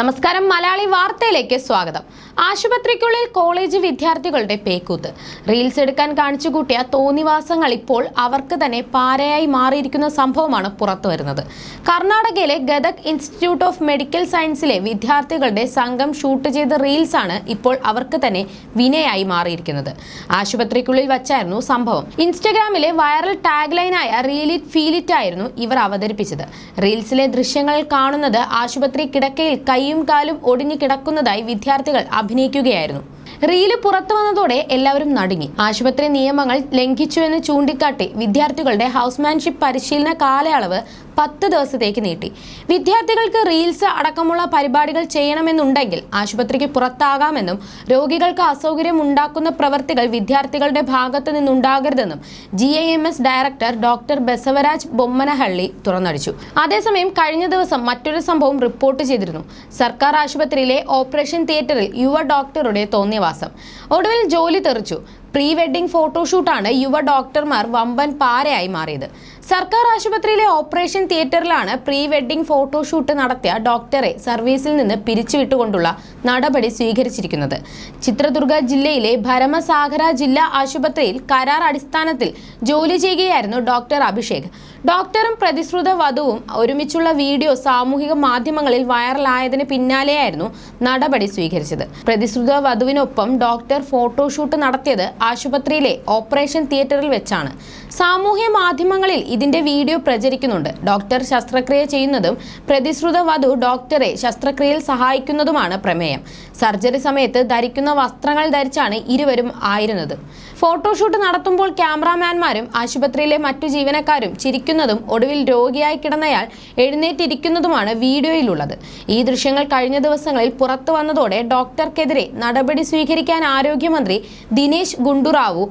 നമസ്കാരം. മലയാളി വാർത്തയിലേക്ക് സ്വാഗതം. ആശുപത്രിക്കുള്ളിൽ കോളേജ് വിദ്യാർത്ഥികളുടെ പേക്കൂത്ത്. റീൽസ് എടുക്കാൻ കാണിച്ചു കൂട്ടിയ തോന്നിവാസങ്ങൾ ഇപ്പോൾ അവർക്ക് തന്നെ പാരയായി മാറിയിരിക്കുന്ന സംഭവമാണ് പുറത്തു വരുന്നത്. കർണാടകയിലെ ഗദക് ഇൻസ്റ്റിറ്റ്യൂട്ട് ഓഫ് മെഡിക്കൽ സയൻസിലെ വിദ്യാർത്ഥികളുടെ സംഘം ഷൂട്ട് ചെയ്ത റീൽസ് ആണ് ഇപ്പോൾ അവർക്ക് തന്നെ വിനയായി മാറിയിരിക്കുന്നത്. ആശുപത്രിക്കുള്ളിൽ വച്ചായിരുന്നു സംഭവം. ഇൻസ്റ്റഗ്രാമിലെ വൈറൽ ടാഗ് ലൈനായ റീലിറ്റ് ഇറ്റ് ആയിരുന്നു ഇവർ അവതരിപ്പിച്ചത്. റീൽസിലെ ദൃശ്യങ്ങൾ കാണുന്നത് ആശുപത്രി കിടക്കയിൽ കൈയും കാലും ഒടിഞ്ഞു കിടക്കുന്നതായി വിദ്യാർത്ഥികൾ അഭിനയിക്കുകയായിരുന്നു റീൽ പുറത്തു വന്നതോടെ എല്ലാവരും നടുങ്ങി. ആശുപത്രി നിയമങ്ങൾ ലംഘിച്ചുവെന്ന് ചൂണ്ടിക്കാട്ടി വിദ്യാർത്ഥികളുടെ ഹൗസ്മാൻഷിപ്പ് പരിശീലന കാലയളവ് പത്ത് ദിവസത്തേക്ക് നീട്ടി. വിദ്യാർത്ഥികൾക്ക് റീൽസ് അടക്കമുള്ള പരിപാടികൾ ചെയ്യണമെന്നുണ്ടെങ്കിൽ ആശുപത്രിക്ക് പുറത്താകാമെന്നും രോഗികൾക്ക് അസൗകര്യം ഉണ്ടാക്കുന്ന പ്രവർത്തികൾ വിദ്യാർത്ഥികളുടെ ഭാഗത്തു നിന്നുണ്ടാകരുതെന്നും G I M S director doctor Basavaraj Bommanahalli തുറന്നടിച്ചു. അതേസമയം കഴിഞ്ഞ ദിവസം മറ്റൊരു സംഭവം റിപ്പോർട്ട് ചെയ്തിരുന്നു. സർക്കാർ ആശുപത്രിയിലെ ഓപ്പറേഷൻ തിയേറ്ററിൽ യുവ ഡോക്ടറുടെ തോന്നിയവാസം ഒടുവിൽ ജോലി തെറിച്ചു. പ്രീ വെഡിംഗ് ഫോട്ടോഷൂട്ടാണ് യുവ ഡോക്ടർമാർ വമ്പൻ പാരയായി മാറിയത്. സർക്കാർ ആശുപത്രിയിലെ ഓപ്പറേഷൻ തിയേറ്ററിലാണ് പ്രീ വെഡിംഗ് ഫോട്ടോഷൂട്ട് നടത്തിയ ഡോക്ടറെ സർവീസിൽ നിന്ന് പിരിച്ചുവിട്ടുകൊണ്ടുള്ള നടപടി സ്വീകരിച്ചിരിക്കുന്നത്. ചിത്രദുർഗ ജില്ലയിലെ ഭരമസാഗര ജില്ലാ ആശുപത്രിയിൽ കരാർ അടിസ്ഥാനത്തിൽ ജോലി ചെയ്യുകയായിരുന്നു ഡോക്ടർ അഭിഷേക്. ഡോക്ടറും പ്രതിശ്രുത വധുവും ഒരുമിച്ചുള്ള വീഡിയോ സാമൂഹിക മാധ്യമങ്ങളിൽ വൈറലായതിന് പിന്നാലെയായിരുന്നു നടപടി സ്വീകരിച്ചത്. പ്രതിശ്രുത വധുവിനൊപ്പം ഡോക്ടർ ഫോട്ടോഷൂട്ട് നടത്തിയത് ആശുപത്രിയിലെ ഓപ്പറേഷൻ തിയേറ്ററിൽ വെച്ചാണ്. സാമൂഹ്യ മാധ്യമങ്ങളിൽ ഇതിന്റെ വീഡിയോ പ്രചരിക്കുന്നുണ്ട്. ഡോക്ടർ ശസ്ത്രക്രിയ ചെയ്യുന്നതും പ്രതിശ്രുത വധു ഡോക്ടറെ ശസ്ത്രക്രിയയിൽ സഹായിക്കുന്നതുമാണ് പ്രമേയം. സർജറി സമയത്ത് ധരിക്കുന്ന വസ്ത്രങ്ങൾ ധരിച്ചാണ് ഇരുവരും ആയിരുന്നത്. ഫോട്ടോഷൂട്ട് നടത്തുമ്പോൾ ക്യാമറാമാൻമാരും ആശുപത്രിയിലെ മറ്റു ജീവനക്കാരും ചിരിക്കുന്നതും ഒടുവിൽ രോഗിയായി കിടന്നയാൾ എഴുന്നേറ്റിരിക്കുന്നതുമാണ് വീഡിയോയിലുള്ളത്. ഈ ദൃശ്യങ്ങൾ കഴിഞ്ഞ ദിവസങ്ങളിൽ പുറത്തു വന്നതോടെ ഡോക്ടർക്കെതിരെ നടപടി സ്വീകരിക്കാൻ ആരോഗ്യമന്ത്രി ദിനേശ് ഗുണ്ടുറാവു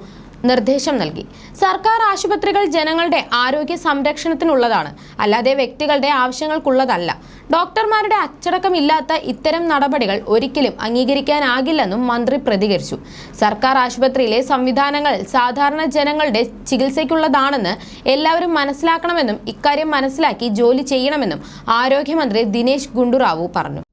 നിർദ്ദേശം നൽകി. സർക്കാർ ആശുപത്രികൾ ജനങ്ങളുടെ ആരോഗ്യ സംരക്ഷണത്തിനുള്ളതാണ്. അല്ലാതെ വ്യക്തികളുടെ ആവശ്യങ്ങൾക്കുള്ളതല്ല. ഡോക്ടർമാരുടെ അച്ചടക്കമില്ലാത്ത ഇത്തരം നടപടികൾ ഒരിക്കലും അംഗീകരിക്കാനാകില്ലെന്നും മന്ത്രി പ്രതികരിച്ചു. സർക്കാർ ആശുപത്രിയിലെ സംവിധാനങ്ങൾ സാധാരണ ജനങ്ങളുടെ ചികിത്സയ്ക്കുള്ളതാണെന്ന് എല്ലാവരും മനസ്സിലാക്കണമെന്നും ഇക്കാര്യം മനസ്സിലാക്കി ജോലി ചെയ്യണമെന്നും ആരോഗ്യമന്ത്രി ദിനേശ് ഗുണ്ടുറാവു പറഞ്ഞു.